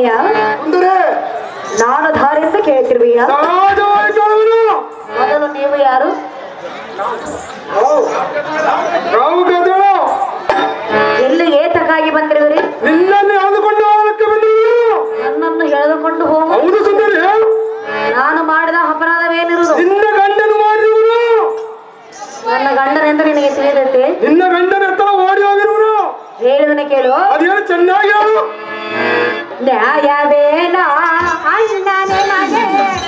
ಅಣ್ಣಯ್ಯ ನಾನು ಧಾರೆ ಅಂತ ಕೇಳ್ತಿರ್ವೀಯ ಮೊದಲು ನೀವು ಯಾರು? ಎಲ್ಲಿ ಏತಕ್ಕಾಗಿ ಬಂದಿರುವಿರಿ? ನನ್ನನ್ನು ಎಳೆದುಕೊಂಡು ಹೋಗುವುದು ನಾನು ಮಾಡಿದ ಅಪರಾಧವೇನಿರುವುದು? ಗಂಡನು ನನ್ನ ಗಂಡನೆಂದು ನಿನಗೆ ತಿಳಿದತ್ತೆ ನಿನ್ನ ಗಂಡನ ಕೇಳು. ಚೆನ್ನಾಗಿ ನ್ಯಾಯವೇನ ಅಣ್ಣನೇ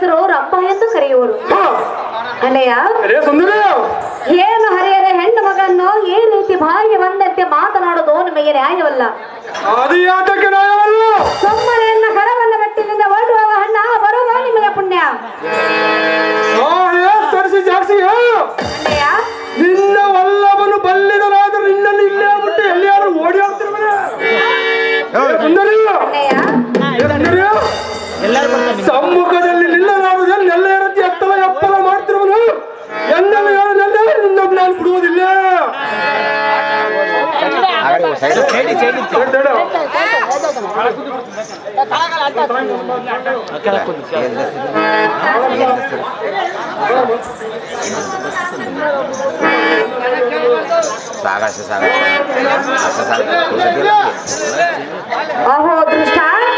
ಹೆಸರು ಅವ್ರ ಅಪ್ಪ ಎಂದು ಕರೆಯುವರು. ಏನು ಹರಿಯದ ಹೆಣ್ಣು ಮಗನ್ನು ಈ ರೀತಿ ಭಾರಿ ಬಂದಂತೆ ಮಾತನಾಡೋದು ನಿಮಗೆ ನ್ಯಾಯವಲ್ಲ. ಸೊಮ್ಮನೆಯನ್ನ ಕರವನ್ನ ಬಟ್ಟಿನಿಂದ ಹೊರಡುವ ಹಣ್ಣ ಬರುವ ನಿಮಗೆ ಪುಣ್ಯ. ನಿನ್ನ ನಿನ್ನಲ್ಲಿ सागा से सागा अहो दृष्टा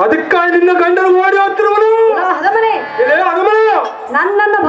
ಅದಕ್ಕಾಗಿ ನಿನ್ನ ಗಂಡರು ಓಡಿ ಹೋಗ್ತಿರುವನು. ನನ್ನನ್ನು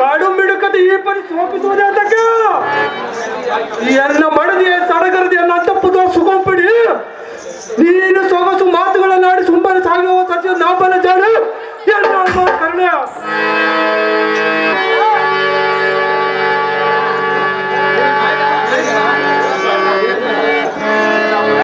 ಕಾಡು ಮಿಡುಕದ ಈ ಪರಿ ಸೋಪಿಸುವುದೇ ಅದಕ್ಕೆ ಎನ್ನ ಮಡದಿ ಸಡಗರದಿ ಎಲ್ಲ ತಪ್ಪದ ನೀನು ಸೊಗಸು ಮಾತುಗಳನ್ನಾಡಿ ಸುಮ್ಮನೆ ಸಾಗುವ ಸಚಿವ ನಾಪನ ಜಾಡು ಎಲ್ಲ ಕರ್ಣ